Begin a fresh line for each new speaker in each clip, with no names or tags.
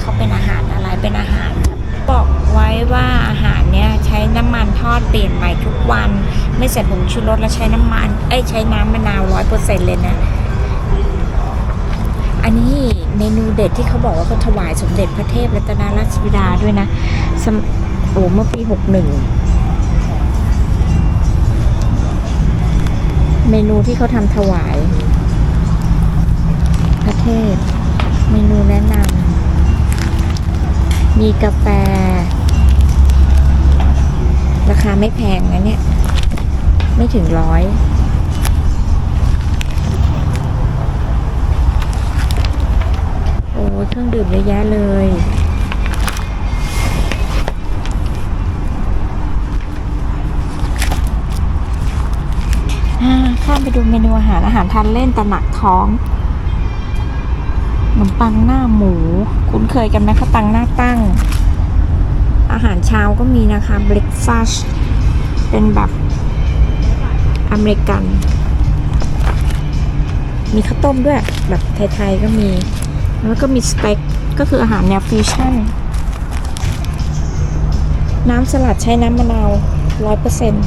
เขาเป็นอาหารอะไรเป็นอาหารบอกไว้ว่าอาหารเนี้ยใช้น้ำมันทอดเปลี่ยนใหม่ทุกวัน ไม่ใส่ผงชูรสและใช้น้ำมันเอ้ยใช้น้ำมะนาวร้อยเปอร์เซ็นต์เลยนะ อันนี้เมนูเด็ดที่เขาบอกว่าเขาถวายสมเด็จพระเทพรัตนราชบิดาด้วยนะโอ้เมื่อปีหกหนึ่งเมนูที่เขาทำถวายพระเทพเมนูแนะนำ มีกาแฟ ราคาไม่แพงนะเนี่ย ไม่ถึงร้อยโอ้เครื่องดื่มเยอะแยะเลยข้ามไปดูเมนูอาหารอาหารทานเล่นแต่หนักท้อง นมปังหน้าหมู คุ้นเคยกันไหมข้าตังหน้าตั้ง อาหารเช้าก็มีนะคะเบรคฟาสเป็นแบบอเมริกัน มีข้าวต้มด้วยแบบไทยๆก็มี แล้วก็มีสเต็กก็คืออาหารแนวฟิวชั่น น้ำสลัดใช้น้ำมะนาวร้อยเปอร์เซ็นต์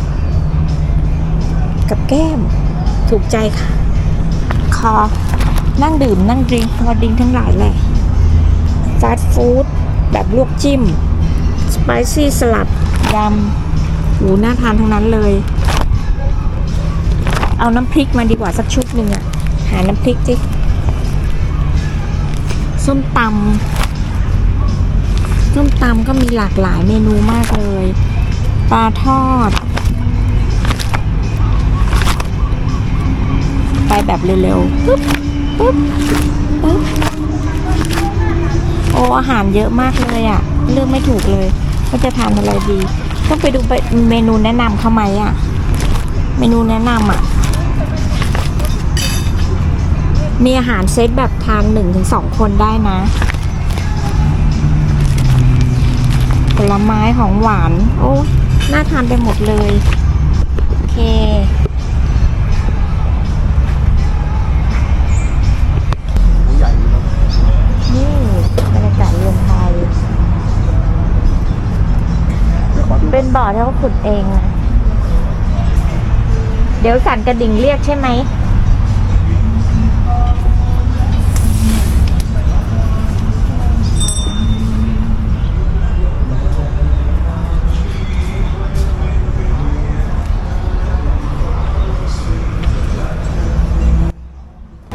กับแก้ม ถูกใจค่ะ คอ นั่งดื่มนั่งดริงคอดริงทั้งหลายแหละฟาสต์ฟู้ดแบบลวกจิ้ม สไปซี่สลัดยำหูน่าทานทั้งนั้นเลย เอาน้ำพริกมาดีกว่าสักชุดหนึ่งอะหาน้ำพริกจิส้มตำส้มตำก็มีหลากหลายเมนูมากเลย ปลาทอด ไปแบบเร็วๆ ปึ๊บปึ๊บโอ้อาหารเยอะมากเลยอะ่ะ เลือกไม่ถูกเลยว่าจะทานอะไรดี ต้องไปดูเมนูแนะนำเขาไหมอะ่ะ เมนูแนะนำอะ มีอาหารเซตแบบทานหนึ่งถึงสองคนได้นะผลไม้ของหวาน โอ้ น่าทานไปหมดเลย โอเค บ่อที่
เขา
ขุดเองนะเดี๋ยวสั่นกระดิ่งเรียกใช่ไหม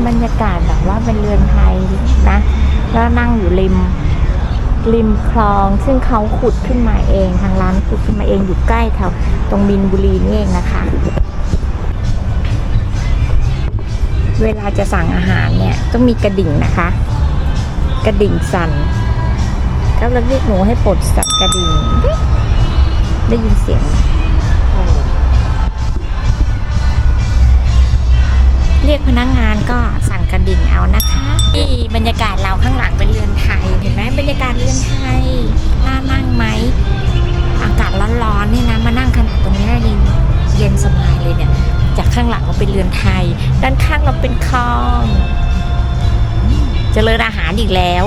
บรรยากาศแบบว่าเป็นเรือนไทยนะ แล้วนั่งอยู่ริม ริมคลอง ซึ่งเขาขุดขึ้นมาเองทางร้านขุดขึ้นมาเองอยู่ใกล้แถวตรงมินบุรีนี่เองนะคะ เวลาจะสั่งอาหารเนี่ยต้องมีกระดิ่งนะคะ กระดิ่งสั่นก็เราเรียกหนูให้ปลดสั่นกระดิ่ง ได้ยินเสียง เรียกพนักงงานก็สั่นกระดิ่งเอานะคะ ข้างหลังเราเป็นเรือนไทย ด้านข้างเราเป็นคลองจเจริญอาหารอีกแล้ว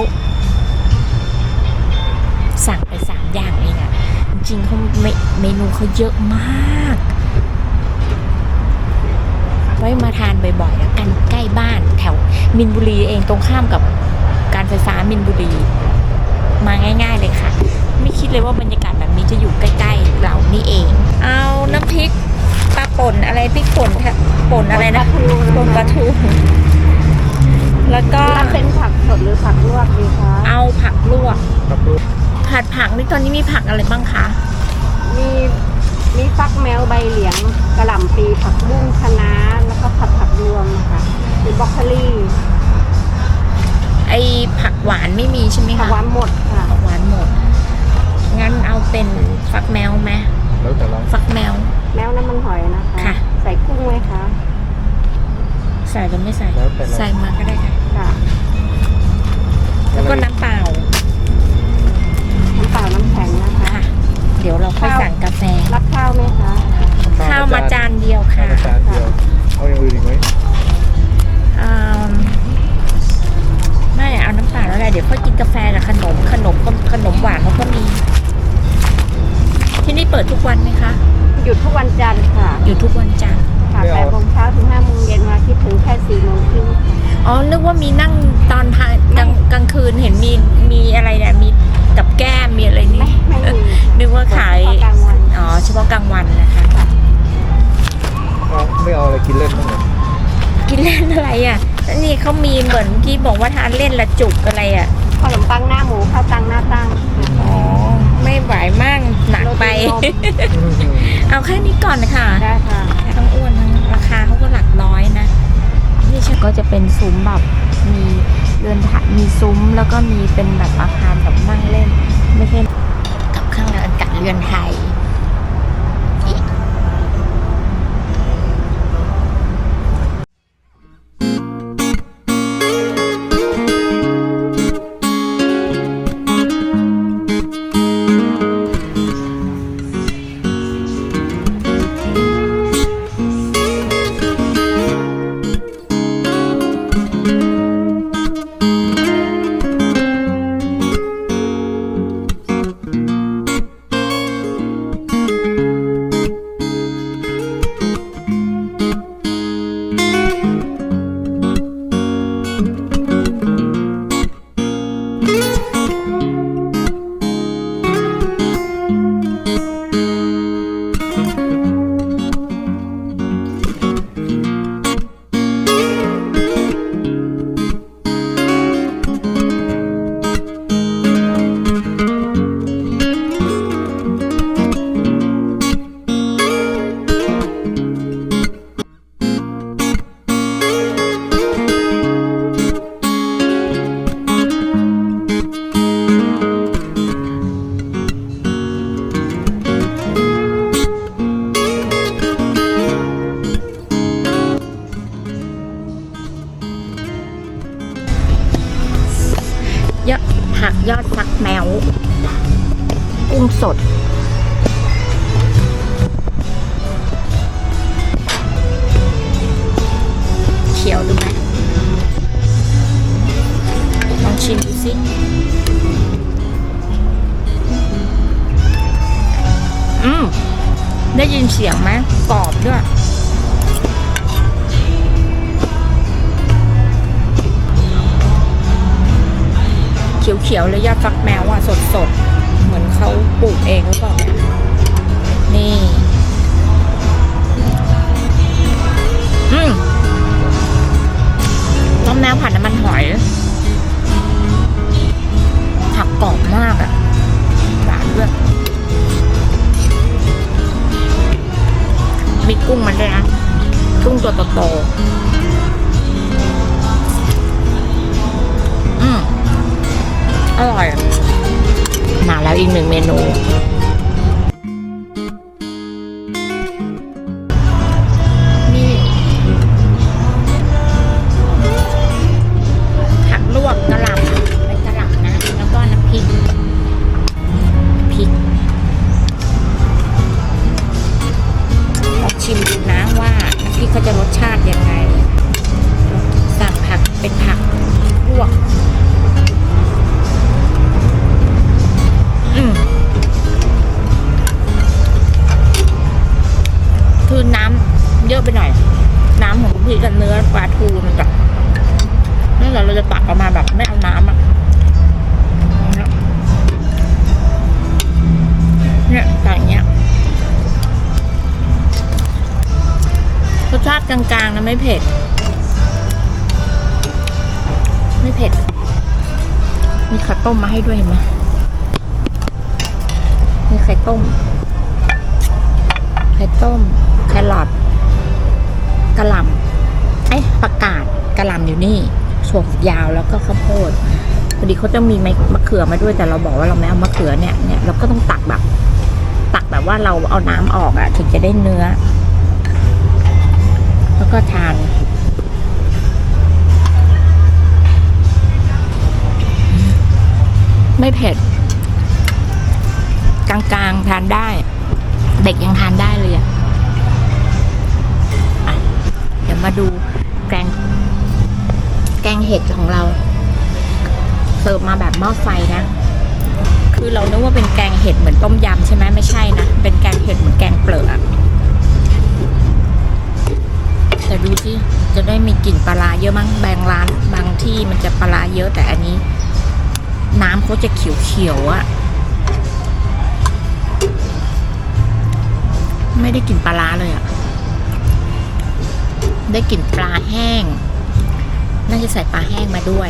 สั่งไปสามอย่างเองอะจริงเขาเมเมนูเขาเยอะมาก ไว้มาทานบ่อยๆแล้วกันใกล้บ้านแถวมินบุรีเองตรงข้ามกับการไฟฟ้ามินบุรี มาง่าย ๆเลยค่ะ ไม่คิดเลยว่าบรรยากาศแบบนี้จะอยู่ใกล้ๆเรานี่เอง เอาน้ำพริก ปลาป่นอะไรพริกป่นแทป่นอะไรนะป่นปลาทู แล้วก็
รับเป็นผักสดหรือผักลวกดีคะ
เอาผักลวก
ครับดู
ผัดผักนี่ตอนนี้มีผักอะไรบ้างคะ
มีมีฟักแมวใบเหลียงกระหล่ำปีผักบุ้งคะน้าแล้วก็ผัดผักรวมนะคะมีบรอกโคลี
ไอผักหวานไม่มีใช่ไหม
ผัก
คะ
หวานหมดค่ะ
ผักหวานหมดงั้นเอาเป็นฟักแมวไหม
แล้วแต่เรา
ฟักแมว
แมวน้ำมันหอยนะคะ
ค่ะ
ใส่กุ้งไหมคะ
ใส่หรือไม่ใส่
แล้วแต่เรา
ใส่มาก็ได้ค่ะ
ค่ะ
แล้วก็น้ำเปล่า
น้ำเปล่าน้ำแข็งนะคะ
ค่ะ เดี๋ยวเราค่อยสั่งกาแฟ
รับข้าวไหมคะ
ข้าวมาจานเดียว
ข้า
ค่ะ
วมาจานเดียวเอาอย่างอื่นอีกไหม
อืมไม่เอาน้ำเปล่าแล้วแหละเดี๋ยวค่อยกินกาแฟกับขนมขนมก็ขนมหวานเขาก็มี ที่นี่เปิดทุกวันไหมคะ
หยุดทุกวันจันทร์ค่ะ
อยู่ทุกวันจันทร์
ค่ะแปดโมงเช้าถึงห้าโมงเย็นวันอาทิตย์ถึงแค่สี่โมงครึ่งค่ะ
อ๋อนึกว่ามีนั่งตอนพากลางกลางคืนเห็นมีมีอะไรเนี่ยมีกับแก้มมีอะไรนี่
ไม่ไม่มี
นึกว่าขาย
เฉพะกลางวัน
อ๋อเฉพาะกลางวันนะคะ
เอาไม่เอาอะไรกินเล่นบ้างเหรอ
กินเล่นอะไรอะแล้วนี่เขามีเหมือนที่บอกว่าทานเล่นละจุกอะไรอะ
ขนมปังหน้าหมูข้าวตังหน้าตั้ง
อ๋อ ไม่ไหวมากหนักไป
โรตีนม
เอาแค่นี้ก่อนค่ะ
ได้ค่ะ
ทั้งอ้วนทั้งราคาเขาก็หลักร้อยนะ นี่ฉันก็จะเป็นซุ้มแบบมีเรือนถัมีซุ้มแล้วก็มีเป็นแบบอาคารแบบนั่งเล่น ไม่ใช่กับเครื่องเรือนกัดเรือนไทย ชิมดูสิอืมได้ยินเสียงไหมกรอบด้วย เขียวๆเลยยอดฟักแมวอะ สดๆ เหมือนเขาปลูกเองหรือเปล่า นี่ อืมต้มแมวผัดน้ำมันหอย กรอบมากอะหวานด้วยมีกุ้งมันด้วยนะกุ้งตัวโตๆอืมอร่อย มาแล้วอีกหนึ่งเมนู นั่นแหละเราจะตักออกมาแบบไม่เอาน้ำอะเนี่ยต่อย่างเงี้ยรสชาติกลางๆนะไม่เผ็ด ไม่เผ็ด มีข้าต้มมาให้ด้วยเห็นไหมมีไข่ต้ม ไข่ต้มแครอทกระหล่ำไอ้ยประกาศกระหล่ำอยู่นี่ ส่วนยาวแล้วก็ข้าวโพดพอดีเขาจะมีไม้มะเขือมาด้วยแต่เราบอกว่าเราไม่เอามะเขือเนี่ยเนี่ยเราก็ต้องตักแบบ ตักแบบว่าเราเอาน้ำออกอะถึงจะได้เนื้อ แล้วก็ทานไม่เผ็ดกลางๆทานได้ เด็กยังทานได้เลยอะอะเดี๋ยวมาดูแกง แกงเห็ดของเรา เสิร์ฟมาแบบหม้อไฟนะ คือเรานึกว่าเป็นแกงเห็ดเหมือนต้มยำใช่ไหมไม่ใช่นะ เป็นแกงเห็ดเหมือนแกงเปลือกแต่ดูที่จะได้มีกลิ่นปลาเยอะมั้งแบงร้าน บางที่มันจะปลาเยอะแต่อันนี้ น้ำเขาจะเขียวๆอะไม่ได้กลิ่นปลาร้าเลยอะได้กลิ่นปลาแห้ง น่าจะใส่ปลาแห้งมาด้วย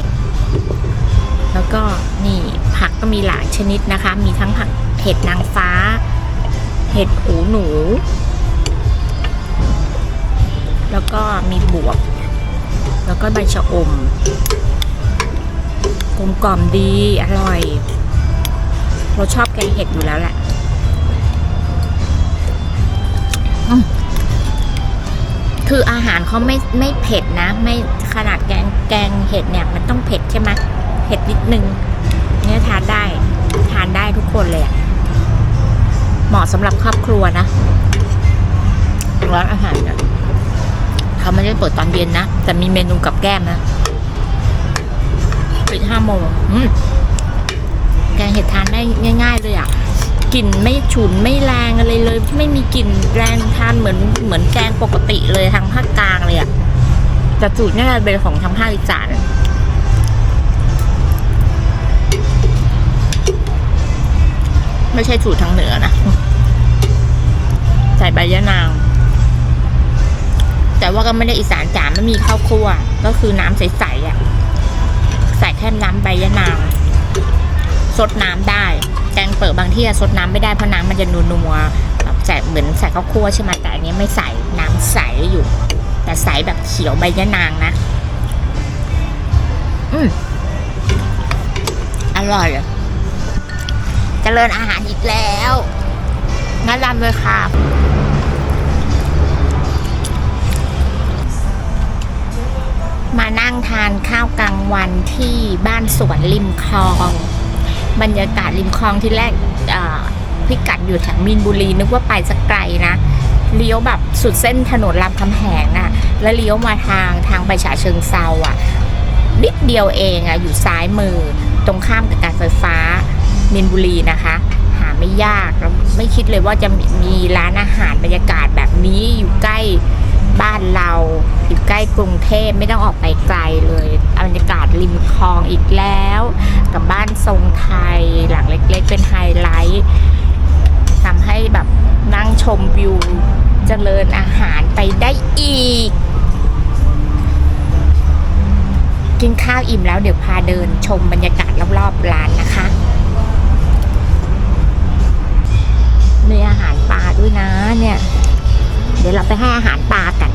แล้วก็นี่ผักก็มีหลายชนิดนะคะ มีทั้งผักเห็ดนางฟ้า เห็ดหูหนู แล้วก็มีบวบ แล้วก็ใบชะอมกลมกล่อมดีอร่อย เราชอบแกงเห็ดอยู่แล้วแหละคืออาหารเขาไม่ไม่เผ็ดนะ ไม่ ขนาดแกงแกงเห็ดเนี่ยมันต้องเผ็ดใช่ไหมเผ็ดนิดนึงเนี่ยทานได้ทานได้ทุกคนเลยอะเหมาะสำหรับครอบครัวนะร้านอาหารเนี่ยเขาไม่ได้เปิดตอนเย็นนะ แต่มีเมนูกับแก้มนะปิดห้าโมงมแกงเห็ดทานได้ง่าย ๆ เลยอะกลิ่นไม่ฉุนไม่แรงอะไรเลย ไม่มีกลิ่นแรงทานเหมือนเหมือนแกงปกติเลยทางภาคกลางเลยอะ แต่สูตรนี่าจะเป็นของทางภาคอีสานไม่ใช่สูตรทางเหนือนะ ใส่ใบยะนาง แต่ว่าก็ไม่ได้อีสานจ๋าไม่มีข้าวคั่ว ก็คือน้ำใสๆอะ ใส่แค่น้ำใบยะนางซดน้ำได้ แกงเปิดบางที่อะซดน้ำไม่ได้เพราะน้ำมันจะนัวแบบใส่เหมือนใส่ข้าวคั่วใช่ไหมแต่อันนี้ไม่ใส่น้ำใสอยู่ แต่ใสแบบเขียวใบยะนางนะ อืมอร่อยอะเจริญอาหารอีกแล้วงั้นรำเลยค่ะมานั่งทานข้าวกลางวันที่บ้านสวนริมคลอง บรรยากาศริมคลองที่แรกพิกัดอยู่แถวมีนบุรีนึกว่าไปสักไกลนะ เลี้ยวแบบสุดเส้นถนนรามคำแหงอะแล้วเลี้ยวมาทางทางไปฉะเชิงเซาอะนิดเดียวเองอะอยู่ซ้ายมือ ตรงข้ามกับการไฟฟ้ามินบุรีนะคะ หาไม่ยากแล้วไม่คิดเลยว่าจะมีมีร้านอาหารบรรยากาศแบบนี้อยู่ใกล้บ้านเรา อยู่ใกล้กรุงเทพไม่ต้องออกไปไกลเลยบรรยากาศริมคลองอีกแล้ว กับบ้านทรงไทยหลังเล็กๆ เป็นไฮไลท์ทำให้แบบนั่งชมวิว เจริญอาหารไปได้อีก กินข้าวอิ่มแล้วเดี๋ยวพาเดินชมบรรยากาศรอบๆร้านนะคะ มีอาหารปลาด้วยนะเนี่ย เดี๋ยวเราไปให้อาหารปลากัน